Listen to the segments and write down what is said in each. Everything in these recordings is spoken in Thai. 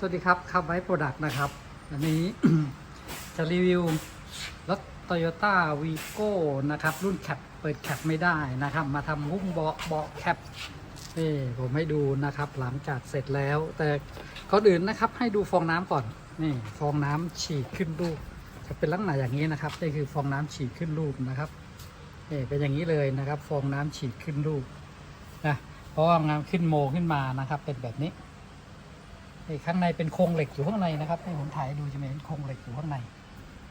สวัสดีครับคับไว้โปรดักต์นะครับอันนี้ จะรีวิวรถ Toyota v i g o นะครับ รุ่นแคปเปิดแคปไม่ได้นะครับ มาทำหุ้มเบาะเบาะแคปนี่ผมให้ดูนะครับ หลังจากเสร็จแล้ว แต่ก่อนอื่นนะครับ ให้ดูฟองน้ำก่อน นี่ฟองน้ำฉีดขึ้นรูป จะเป็นลักษณะอย่างนี้นะครับนี่คือฟองน้ำฉีดขึ้นรูปนะครับนี่เป็นอย่างนี้เลยนะครับ ฟองน้ำฉีดขึ้นรูปนะเพราะว่างามขึ้นโมขึ้นมานะครับ เป็นแบบนี้ นี่ข้างในเป็นโครงเหล็กอยู่ข้างในนะครับให้ผมถ่ายดูจะมีโครงเหล็กอยู่ข้างใน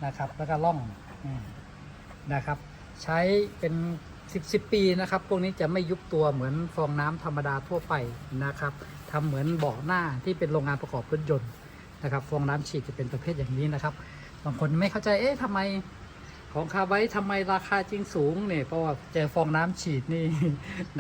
นะครับ แล้วก็ล่องนะครับ ใช้เป็น 10 10ปีนะครับพวกนี้จะไม่ยุบตัวเหมือนฟองน้ำธรรมดาทั่วไปนะครับทำเหมือนเบาะหน้าที่เป็นโรงงานประกอบรถยนต์นะครับ ฟองน้ำฉีดจะเป็นประเภทอย่างนี้นะครับบางคนไม่เข้าใจเอ๊ะทำไมของคาไว้ทำไมราคาจริงสูงเนี่ยเพราะว่าเจอฟองน้ำฉีดนี่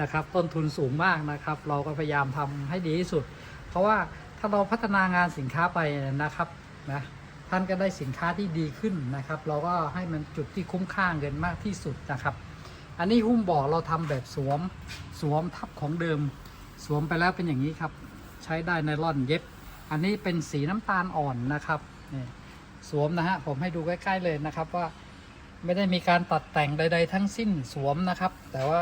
นะครับ ต้นทุนสูงมากนะครับ เราก็พยายามทำให้ดีที่สุด เพราะว่า ถ้าเราพัฒนางานสินค้าไปนะครับนะท่านก็ได้สินค้าที่ดีขึ้นนะครับ เราก็ให้มันจุดที่คุ้มค่าเงินมากที่สุดนะครับ อันนี้หุ้มบอกเราทำแบบสวมสวมทับของเดิม สวมไปแล้วเป็นอย่างนี้ครับ ใช้ได้ไนล่อนเย็บ อันนี้เป็นสีน้ำตาลอ่อนนะครับนี่สวมนะฮะผมให้ดูใกล้ๆเลยนะครับว่าไม่ได้มีการตัดแต่งใด ๆ ทั้งสิ้นสวมนะครับ แต่ว่า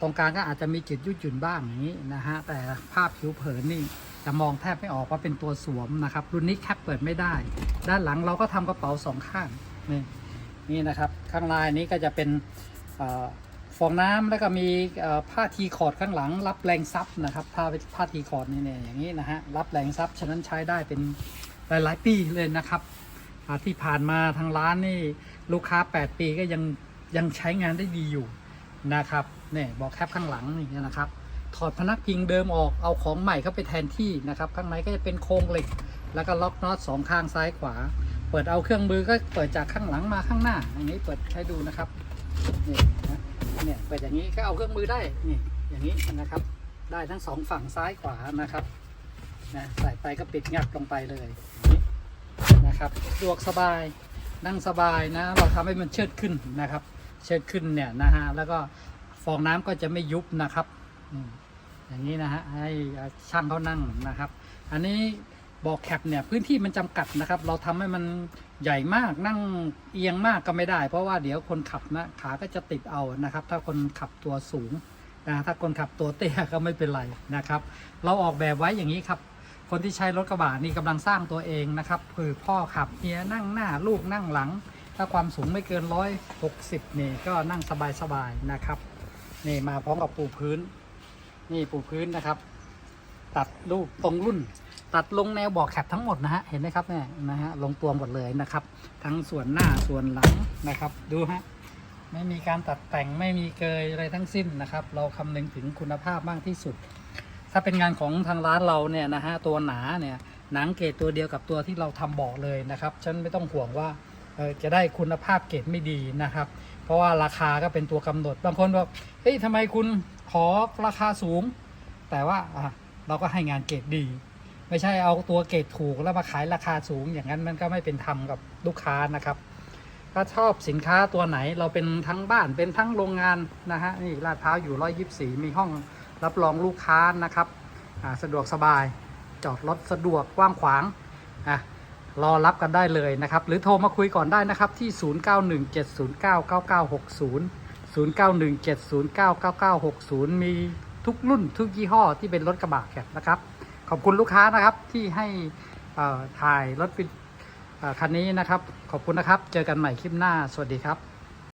ตรงกลางก็อาจจะมีจุดยุดหยุ่นบ้างอย่างนี้นะฮะแต่ภาพผิวเผินนี่ จะมองแทบไม่ออกว่าเป็นตัวสวมนะครับ รุ่นนี้แคปเปิดไม่ได้ ด้านหลังเราก็ทำกระเป๋าสองข้างนี่นี่นะครับข้างลายนี้ก็จะเป็นออฟองน้ำแล้วก็มีผ้าทีคอร์ดข้างหลัง รับแรงซับนะครับผ้าผ้าทีคอร์ดนี่เนี่ยอย่างนี้นะฮะรับแรงซับฉะนั้นใช้ได้เป็นหลาย ๆ ปีเลยนะครับที่ผ่านมาทางร้านนี่ลูกค้า 8 ปีก็ยังยังใช้งานได้ดีอยู่นะครับเนี่ยบอกแคปข้างหลังนี่นะครับ ถอดพนักพิงเดิมออกเอาของใหม่เข้าไปแทนที่นะครับ ข้างในก็จะเป็นโครงเหล็ก แล้วก็ล็อกน็อตสองข้างซ้ายขวา เปิดเอาเครื่องมือก็เปิดจากข้างหลังมาข้างหน้าอย่างนี้เปิดใช้ดูนะครับนี่นะเนี่ยเปิดอย่างนี้ก็เอาเครื่องมือได้นี่อย่างนี้นะครับ ได้ทั้งสองฝั่งซ้ายขวานะครับนะใส่ไปก็ปิดงับลงไปเลยนี้นะครับสะดวกสบายนั่งสบายนะ เราทำให้มันเชิดขึ้นนะครับ เชิดขึ้นเนี่ยนะฮะแล้วก็ฟองน้ำก็จะไม่ยุบนะครับ อืม อย่างนี้นะฮะให้ช่างเขานั่งนะครับ อันนี้บอกแคปเนี่ยพื้นที่มันจำกัดนะครับ เราทำให้มันใหญ่มากนั่งเอียงมากก็ไม่ได้ เพราะว่าเดี๋ยวคนขับนะขาก็จะติดเอานะครับ ถ้าคนขับตัวสูงนะถ้าคนขับตัวเตี้ยก็ไม่เป็นไรนะครับ เราออกแบบไว้อย่างนี้ครับคนที่ใช้รถกระบะนี่กำลังสร้างตัวเองนะครับคือพ่อขับเฮียนั่งหน้าลูกนั่งหลัง ถ้าความสูงไม่เกินร้อยหกสิบนี่ก็นั่งสบายๆนะครับ นี่มาพร้อมกับปูพื้น นี่ปูพื้นนะครับ ตัดรูปตรงรุ่น ตัดลงแนวบอกแคปทั้งหมดนะฮะเห็นไหมครับเนี่ยนะฮะลงตัวหมดเลยนะครับ ทั้งส่วนหน้าส่วนหลังนะครับ ดูฮะไม่มีการตัดแต่งไม่มีเกยอะไรทั้งสิ้นนะครับ เราคำนึงถึงคุณภาพมากที่สุด ถ้าเป็นงานของทางร้านเราเนี่ยนะฮะตัวหนาเนี่ยหนังเกรดตัวเดียวกับตัวที่เราทำเบอกเลยนะครับฉันไม่ต้องห่วงว่า จะได้คุณภาพเกรดไม่ดีนะครับ เพราะว่าราคาก็เป็นตัวกำหนด บางคนบอกเฮ้ยทำไมคุณขอราคาสูง แต่ว่าเราก็ให้งานเกรดดี ไม่ใช่เอาตัวเกรดถูกแล้วมาขายราคาสูง อย่างนั้นมันก็ไม่เป็นธรรมกับลูกค้านะครับถ้าชอบสินค้าตัวไหนเราเป็นทั้งบ้านเป็นทั้งโรงงานนะฮะนี่ลาดพร้าวอยู่ร้อยยิบสี่มีห้องรับรองลูกค้านะครับสะดวกสบายจอดรถสะดวกกว้างขวางอะ รอรับกันได้เลยนะครับ หรือโทรมาคุยก่อนได้นะครับที่ 0917099960 0917099960 มีทุกรุ่นทุกยี่ห้อที่เป็นรถกระบะแคบนะครับ ขอบคุณลูกค้านะครับที่ให้ถ่ายรถคันนี้นะครับ ขอบคุณนะครับ เจอกันใหม่คลิปหน้า สวัสดีครับ